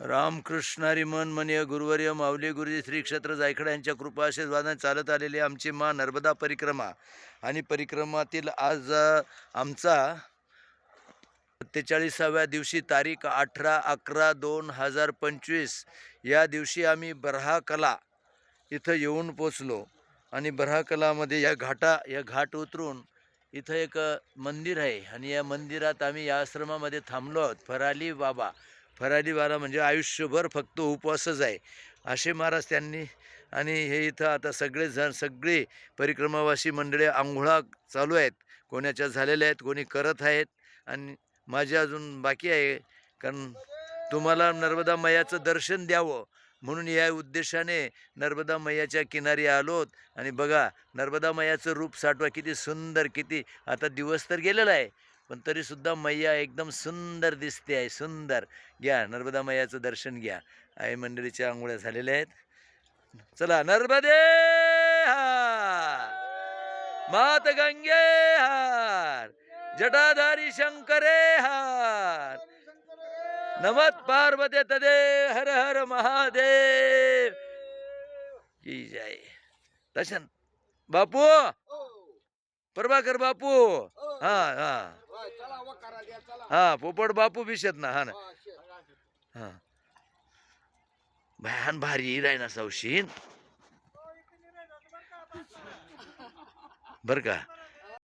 रामकृष्ण हरिमन मनीय गुरुवर्य माऊली गुरुजी श्री क्षेत्र यांच्या कृपा आशीर्वादाने चालत आलेली आमची मा नर्मदा परिक्रमा. आणि परिक्रमातील आज आमचा सत्तेचाळीसाव्या दिवशी तारीख अठरा अकरा दोन हजार पंचवीस या दिवशी आम्ही बर्हाकला इथं येऊन पोचलो आणि बर्हाकलामध्ये या घाटा या घाट उतरून इथं एक मंदिर आहे. आणि या मंदिरात आम्ही या आश्रमामध्ये थांबलो आहोत. फराली बाबा फराली म्हणजे आयुष्यभर फक्त उपवासच आहे. असे महाराज त्यांनी आणि हे इथं आता सगळे जण सगळे परिक्रमावासी मंडळी आंघोळा चालू आहेत. कोणाच्या झालेल्या आहेत कोणी करत आहेत आणि माझे अजून बाकी आहे. कारण तुम्हाला नर्मदा मैयाचं दर्शन द्यावं म्हणून या उद्देशाने नर्मदा मैयाच्या किनारी आलोत. आणि बघा नर्मदा मैयाचं रूप साठवा किती सुंदर किती आता दिवस तर गेलेला आहे. पण तरीसुद्धा मैया एकदम सुंदर दिसते आहे सुंदर. घ्या नर्मदा मैयाचं दर्शन घ्या. आई मंडळीच्या आंघोळ्या झालेल्या आहेत. चला नर्मदे हार. मात गंगे हार. जटाधारी शंकरे हार. नमत पार्वते तदे हर हर महादेव. की जय. दर्शन. बापू! प्रभाकर बापू. हा हा हा. पोपट बापू बिशत ना. हा ना हा. भयान भारी राय ना सावशीन बर का.